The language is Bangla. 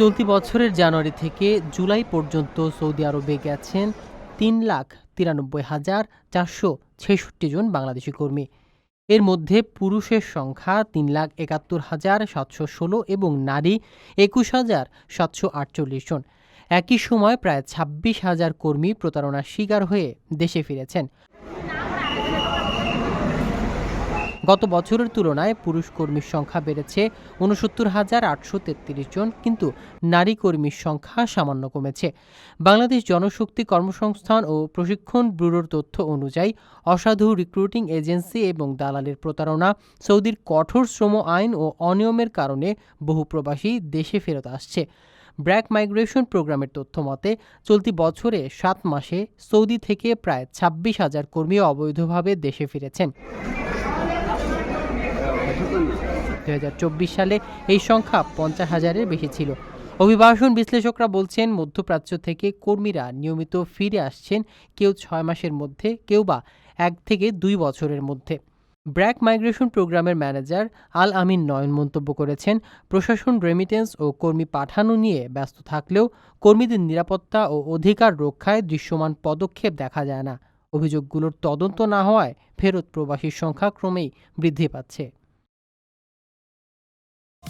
চলতি বছরের জানুয়ারি থেকে জুলাই পর্যন্ত সৌদি আরবে গেছেন তিন লাখ তিরানব্বই হাজার চারশো ছেষট্টি জন বাংলাদেশি কর্মী। এর মধ্যে পুরুষের সংখ্যা তিন লাখ একাত্তর হাজার সাতশো ষোলো এবং নারী একুশ হাজার সাতশো আটচল্লিশ জন। একই সময় প্রায় ছাব্বিশ হাজার কর্মী প্রতারণার শিকার হয়ে দেশে ফিরেছেন। গত বছরের তুলনায় পুরুষ কর্মীর সংখ্যা বেড়েছে উনসত্তর হাজার আটশো তেত্রিশ জন, কিন্তু নারী কর্মীর সংখ্যা সামান্য কমেছে। বাংলাদেশ জনশক্তি কর্মসংস্থান ও প্রশিক্ষণ ব্যুরোর তথ্য অনুযায়ী অসাধু রিক্রুটিং এজেন্সি এবং দালালের প্রতারণা, সৌদির কঠোর শ্রম আইন ও অনিয়মের কারণে বহু প্রবাসী দেশে ফেরত আসছে। ব্র্যাক মাইগ্রেশন প্রোগ্রামের তথ্য মতে, চলতি বছরে সাত মাসে সৌদি থেকে প্রায় ছাব্বিশ হাজার কর্মী অবৈধভাবে দেশে ফিরেছেন। দু হাজার চব্বিশ সালে এই সংখ্যা পঞ্চাশ হাজারের বেশি ছিল। অভিবাসন বিশ্লেষকরা বলছেন, মধ্যপ্রাচ্য থেকে কর্মীরা নিয়মিত ফিরে আসছেন কেউ ছয় মাসের মধ্যে, কেউ বা এক থেকে দুই বছরের মধ্যে। ব্র্যাক মাইগ্রেশন প্রোগ্রামের ম্যানেজার আল আমিন নয়ন মন্তব্য করেছেন, প্রশাসন রেমিটেন্স ও কর্মী পাঠানো নিয়ে ব্যস্ত থাকলেও কর্মীদের নিরাপত্তা ও অধিকার রক্ষায় দৃশ্যমান পদক্ষেপ দেখা যায় না। অভিযোগগুলোর তদন্ত না হওয়ায় ফেরত প্রবাসীর সংখ্যা ক্রমেই বৃদ্ধি পাচ্ছে।